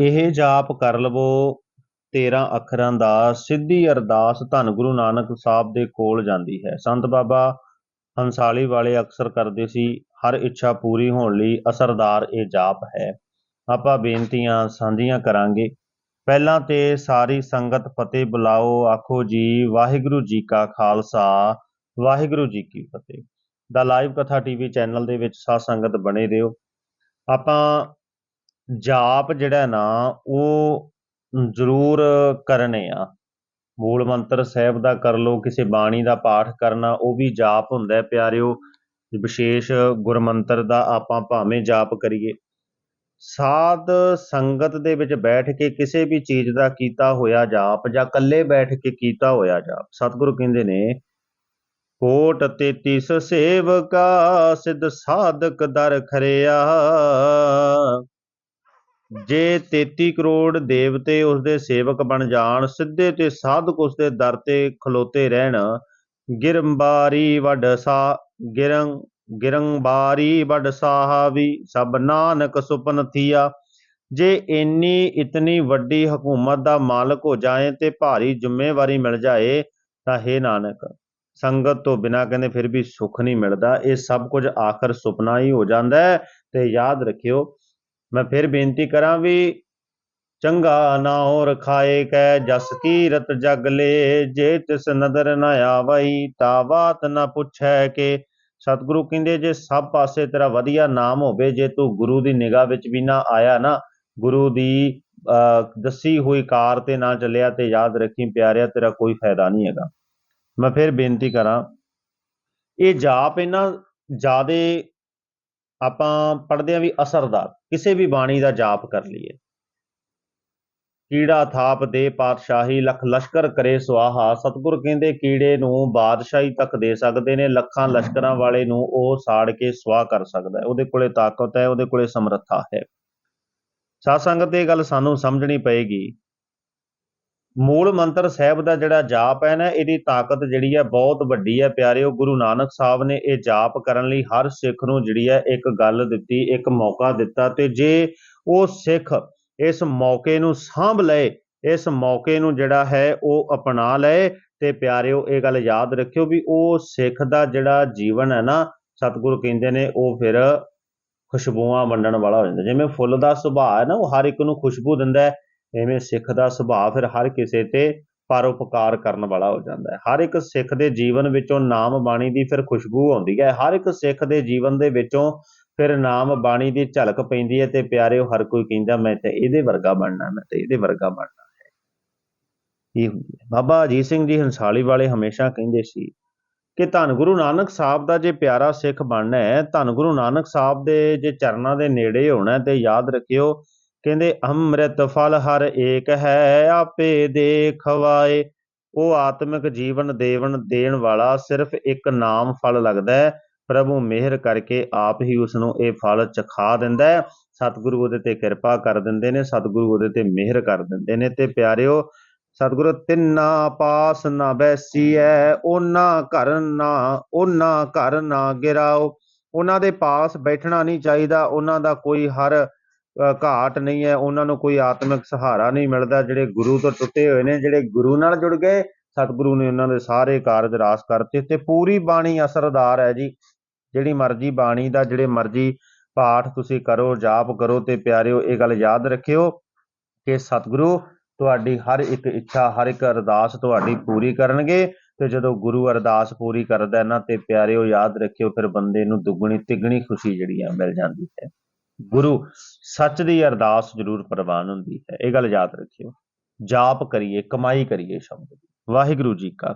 ਇਹ ਜਾਪ ਕਰ ਲਵੋ। 13 ਅੱਖਰਾਂ ਦਾ ਸਿੱਧੀ ਅਰਦਾਸ ਧੰਨ ਗੁਰੂ ਨਾਨਕ ਸਾਹਿਬ ਦੇ ਕੋਲ ਜਾਂਦੀ ਹੈ। ਸੰਤ ਬਾਬਾ ਹੰਸਾਲੀ ਵਾਲੇ ਅਕਸਰ ਕਰਦੇ ਸੀ, ਹਰ ਇੱਛਾ ਪੂਰੀ ਹੋਣ ਲਈ ਅਸਰਦਾਰ ਇਹ ਜਾਪ ਹੈ। ਆਪਾਂ ਬੇਨਤੀਆਂ ਸਾਂਝੀਆਂ ਕਰਾਂਗੇ। ਪਹਿਲਾਂ ਤੇ ਸਾਰੀ ਸੰਗਤ ਫਤਿਹ ਬੁਲਾਓ। ਆਖੋ ਜੀ, ਵਾਹਿਗੁਰੂ ਜੀ ਕਾ ਖਾਲਸਾ, ਵਾਹਿਗੁਰੂ ਜੀ ਕੀ ਫਤਿਹ। ਦਾ ਲਾਈਵ ਕਥਾ ਟੀਵੀ ਚੈਨਲ ਦੇ ਵਿੱਚ ਸਾਧ ਸੰਗਤ ਬਣੇ ਰਹੋ। ਆਪਾਂ ਜਾਪ ਜਿਹੜਾ ਨਾ, ਉਹ ਜ਼ਰੂਰ ਕਰਨੇ ਆ। ਮੂਲ ਮੰਤਰ ਸਾਹਿਬ ਦਾ ਕਰ ਲਓ, ਕਿਸੇ ਬਾਣੀ ਦਾ ਪਾਠ ਕਰਨਾ, ਉਹ ਵੀ ਜਾਪ ਹੁੰਦਾ ਹੈ। ਪਿਆਰਿਓ, ਵਿਸ਼ੇਸ਼ ਗੁਰਮੰਤਰ ਦਾ ਆਪਾਂ ਭਾਵੇਂ ਜਾਪ ਕਰੀਏ। ਸਾਧ ਸੰਗਤ ਦੇ ਵਿੱਚ ਬੈਠ ਕੇ ਕਿਸੇ ਵੀ ਚੀਜ਼ ਦਾ ਕੀਤਾ ਹੋਇਆ ਜਾਪ ਜਾਂ ਇਕੱਲੇ ਬੈਠ ਕੇ ਕੀਤਾ ਹੋਇਆ ਜਾਪ, ਸਤਿਗੁਰੂ ਕਹਿੰਦੇ ਨੇ, ਕੋਟ 33 ਸੇਵਕਾ ਸਿੱਧ ਸਾਧਕ ਦਰ ਖਰਿਆ। ਜੇ 33 ਕਰੋੜ ਦੇਵਤੇ ਉਸਦੇ ਸੇਵਕ ਬਣ ਜਾਣ, ਸਿੱਧੇ ਤੇ ਸਾਧਕ ਉਸਦੇ ਦਰ ਤੇ ਖਲੋਤੇ ਰਹਿਣ। ਗਿਰੰਬਾਰੀ ਵੱਡ ਗਿਰੰ, ਗਿਰੰਬਾਰੀ ਵੱਡ ਸਭ ਨਾਨਕ ਸੁਪਨ ਥੀਆ। ਜੇ ਇੰਨੀ ਇਤਨੀ ਵੱਡੀ ਹਕੂਮਤ ਦਾ ਮਾਲਕ ਹੋ ਜਾਏ ਤੇ ਭਾਰੀ ਜ਼ਿੰਮੇਵਾਰੀ ਮਿਲ ਜਾਏ ਤਾਂ ਹੈ ਨਾਨਕ, ਸੰਗਤ ਤੋਂ ਬਿਨਾ ਕਹਿੰਦੇ ਫਿਰ ਵੀ ਸੁੱਖ ਨਹੀਂ ਮਿਲਦਾ। ਇਹ ਸਭ ਕੁਝ ਆਖਰ ਸੁਪਨਾ ਹੀ ਹੋ ਜਾਂਦਾ ਹੈ ਤੇ ਯਾਦ ਰੱਖਿਓ ਮੈਂ ਫਿਰ ਬੇਨਤੀ ਕਰਾਂ ਵੀ ਚੰਗਾ ਨਾ ਹੋਰ ਖਾਏ ਕੈ ਜਸ ਕੀਰਤ ਜਗ ਲੇ, ਜੇ ਤਿਸ ਨਦਰ ਨ ਆਵਈ ਤਾ ਬਾਤ ਨਾ ਪੁੱਛੈ ਕੇ। ਸਤਿਗੁਰੂ ਕਹਿੰਦੇ, ਜੇ ਸਭ ਪਾਸੇ ਤੇਰਾ ਵਧੀਆ ਨਾਮ ਹੋਵੇ, ਜੇ ਤੂੰ ਗੁਰੂ ਦੀ ਨਿਗਾਹ ਵਿੱਚ ਵੀ ਨਾ ਆਇਆ ਨਾ, ਗੁਰੂ ਦੀ ਦੱਸੀ ਹੋਈ ਕਾਰ ਤੇ ਨਾ ਚੱਲਿਆ ਤੇ ਯਾਦ ਰੱਖੀ ਪਿਆਰਿਆ, ਤੇਰਾ ਕੋਈ ਫਾਇਦਾ ਨਹੀਂ ਹੈਗਾ। ਮੈਂ ਫਿਰ ਬੇਨਤੀ ਕਰਾਂ, ਇਹ ਜਾਪ ਇਹਨਾਂ ਜਿਆਦੇ ਆਪਾਂ ਪੜਦੇ ਆ ਵੀ ਅਸਰਦਾਰ, ਕਿਸੇ ਵੀ ਬਾਣੀ ਦਾ ਜਾਪ ਕਰ ਲਈਏ। ਕੀੜਾ ਥਾਪ ਦੇ ਪਾਤਸ਼ਾਹੀ ਲੱਖ ਲਸ਼ਕਰ ਕਰੇ ਸੁਆਹਾ, ਸਤਿਗੁਰ ਕਹਿੰਦੇ ਕੀੜੇ ਨੂੰ ਬਾਦਸ਼ਾਹੀ ਤੱਕ ਦੇ ਸਕਦੇ ਨੇ, ਲੱਖਾਂ ਲਸ਼ਕਰਾਂ ਵਾਲੇ ਨੂੰ ਉਹ ਸਾੜ ਕੇ ਸੁਆਹ ਕਰ ਸਕਦਾ ਹੈ। ਉਹਦੇ ਕੋਲੇ ਤਾਕਤ ਹੈ, ਉਹਦੇ ਕੋਲੇ ਸਮਰੱਥਾ ਹੈ। ਸਾਧ ਸੰਗਤ, ਇਹ ਗੱਲ ਸਾਨੂੰ ਸਮਝਣੀ ਪਏਗੀ ਮੂਲ ਮੰਤਰ ਸਾਹਿਬ ਦਾ ਜਿਹੜਾ ਜਾਪ ਹੈ ਨਾ, ਇਹਦੀ ਤਾਕਤ ਜਿਹੜੀ ਹੈ ਬਹੁਤ ਵੱਡੀ ਹੈ ਪਿਆਰਿਓ। ਗੁਰੂ ਨਾਨਕ ਸਾਹਿਬ ਨੇ ਇਹ ਜਾਪ ਕਰਨ ਲਈ ਹਰ ਸਿੱਖ ਨੂੰ ਜਿਹੜੀ ਹੈ ਇੱਕ ਗੱਲ ਦਿੱਤੀ, ਇੱਕ ਮੌਕਾ ਦਿੱਤਾ ਤੇ ਜੇ ਉਹ ਸਿੱਖ ਇਸ ਮੌਕੇ ਨੂੰ ਸਾਂਭ ਲਏ, ਇਸ ਮੌਕੇ ਨੂੰ ਜਿਹੜਾ ਹੈ ਉਹ ਅਪਣਾ ਲਏ ਤੇ ਪਿਆਰਿਓ ਇਹ ਗੱਲ ਯਾਦ ਰੱਖਿਓ ਵੀ ਉਹ ਸਿੱਖ ਦਾ ਜਿਹੜਾ ਜੀਵਨ ਹੈ ਨਾ, ਸਤਿਗੁਰੂ ਕਹਿੰਦੇ ਨੇ ਉਹ ਫਿਰ ਖੁਸ਼ਬੂਆਂ ਵੰਡਣ ਵਾਲਾ ਹੋ ਜਾਂਦਾ। ਜਿਵੇਂ ਫੁੱਲ ਦਾ ਸੁਭਾਅ ਹੈ ਨਾ, ਉਹ ਹਰ ਇੱਕ ਨੂੰ ਖੁਸ਼ਬੂ ਦਿੰਦਾ ਹੈ। ਐਵੇਂ ਸਿੱਖ ਦਾ ਸੁਭਾਅ ਫਿਰ ਹਰ ਕਿਸੇ ਤੇ ਪਰਉਪਕਾਰ ਕਰਨ ਵਾਲਾ ਹੋ ਜਾਂਦਾ ਹੈ। ਹਰ ਇੱਕ ਸਿੱਖ ਦੇ ਜੀਵਨ ਵਿੱਚੋਂ ਨਾਮ ਬਾਣੀ ਦੀ ਫਿਰ ਖੁਸ਼ਬੂ ਆਉਂਦੀ ਹੈ। ਹਰ ਇੱਕ ਸਿੱਖ ਦੇ ਜੀਵਨ ਦੇ ਵਿੱਚੋਂ ਫਿਰ ਨਾਮ ਬਾਣੀ ਦੀ ਝਲਕ ਪੈਂਦੀ ਹੈ ਤੇ ਪਿਆਰਿਓ, ਹਰ ਕੋਈ ਕਹਿੰਦਾ, ਮੈਂ ਤੇ ਇਹਦੇ ਵਰਗਾ ਬਣਨਾ, ਮੈਂ ਤੇ ਇਹਦੇ ਵਰਗਾ ਬਣਨਾ ਹੈ। ਇਹ ਹੁੰਦੀ ਹੈ। ਬਾਬਾ ਅਜੀਤ ਸਿੰਘ ਜੀ ਹੰਸਾਲੀ ਵਾਲੇ ਹਮੇਸ਼ਾ ਕਹਿੰਦੇ ਸੀ ਕਿ ਧੰਨ ਗੁਰੂ ਨਾਨਕ ਸਾਹਿਬ ਦਾ ਜੇ ਪਿਆਰਾ ਸਿੱਖ ਬਣਨਾ ਹੈ, ਧੰਨ ਗੁਰੂ ਨਾਨਕ ਸਾਹਿਬ ਦੇ ਜੇ ਚਰਨਾਂ ਦੇ ਨੇੜੇ ਹੋਣਾ ਤੇ ਯਾਦ ਰੱਖਿਓ ਕਹਿੰਦੇ, ਅੰਮ੍ਰਿਤ ਫਲ ਹਰ ਏਕ ਹੈ, ਆਪੇ ਦੇਖਵਾਏ ਉਹ ਆਤਮਿਕ ਜੀਵਨ ਦੇਵਨ ਦੇਣ ਵਾਲਾ ਸਿਰਫ ਇੱਕ ਨਾਮ ਫਲ ਲੱਗਦਾ ਹੈ। ਪ੍ਰਭੂ ਮਿਹਰ ਕਰਕੇ ਆਪ ਹੀ ਉਸ ਨੂੰ ਇਹ ਫਲ ਚਖਾ ਦਿੰਦਾ ਹੈ। ਸਤਿਗੁਰੂ ਉਹਦੇ ਤੇ ਕਿਰਪਾ ਕਰ ਦਿੰਦੇ ਨੇ, ਸਤਿਗੁਰੂ ਉਹਦੇ ਤੇ ਮਿਹਰ ਕਰ ਦਿੰਦੇ ਨੇ ਤੇ ਪਿਆਰਿਓ, ਸਤਿਗੁਰੂ ਤਿੰਨਾ ਪਾਸ ਨਾ ਬੈਸੀਐ, ਉਹਨਾਂ ਘਰ ਨਾ, ਉਹਨਾਂ ਘਰ ਨਾ ਗਿਰਾਓ। ਉਹਨਾਂ ਦੇ ਪਾਸ ਬੈਠਣਾ ਨਹੀਂ ਚਾਹੀਦਾ, ਉਹਨਾਂ ਦਾ ਕੋਈ ਹਰ ਘਾਟ ਨਹੀਂ ਹੈ, ਉਹਨਾਂ ਨੂੰ ਕੋਈ ਆਤਮਿਕ ਸਹਾਰਾ ਨਹੀਂ ਮਿਲਦਾ, ਜਿਹੜੇ ਗੁਰੂ ਤੋਂ ਟੁੱਟੇ ਹੋਏ ਨੇ, ਜਿਹੜੇ ਗੁਰੂ ਨਾਲ ਜੁੜ ਗਏ, ਸਤਿਗੁਰੂ ਨੇ ਉਹਨਾਂ ਦੇ ਸਾਰੇ ਕਾਰਜ ਰਾਸ ਕਰਤੇ। ਤੇ ਪੂਰੀ ਬਾਣੀ ਅਸਰਦਾਰ ਹੈ ਜੀ। ਜਿਹੜੀ ਮਰਜ਼ੀ ਬਾਣੀ ਦਾ, ਜਿਹੜੇ ਮਰਜ਼ੀ ਪਾਠ ਤੁਸੀਂ ਕਰੋ, ਜਾਪ ਕਰੋ ਤੇ ਪਿਆਰਿਓ, ਇਹ ਗੱਲ ਯਾਦ ਰੱਖਿਓ ਕਿ ਸਤਿਗੁਰੂ ਤੁਹਾਡੀ ਹਰ ਇੱਕ ਇੱਛਾ, ਹਰ ਇੱਕ ਅਰਦਾਸ ਤੁਹਾਡੀ ਪੂਰੀ ਕਰਨਗੇ ਤੇ ਜਦੋਂ ਗੁਰੂ ਅਰਦਾਸ ਪੂਰੀ ਕਰਦਾ ਨਾ, ਤੇ ਪਿਆਰਿਓ ਯਾਦ ਰੱਖਿਓ, ਫਿਰ ਬੰਦੇ ਨੂੰ ਦੁੱਗਣੀ ਤਿੱਗਣੀ ਖੁਸ਼ੀ ਜਿਹੜੀ ਆ ਮਿਲ ਜਾਂਦੀ ਹੈ। ਗੁਰੂ ਸੱਚ ਦੀ ਅਰਦਾਸ ਜ਼ਰੂਰ ਪ੍ਰਵਾਨ ਹੁੰਦੀ ਹੈ। ਇਹ ਗੱਲ ਯਾਦ ਰੱਖਿਓ। ਜਾਪ ਕਰੀਏ, ਕਮਾਈ ਕਰੀਏ ਸ਼ਬਦ ਵਾਹਿਗੁਰੂ ਜੀ ਕਾ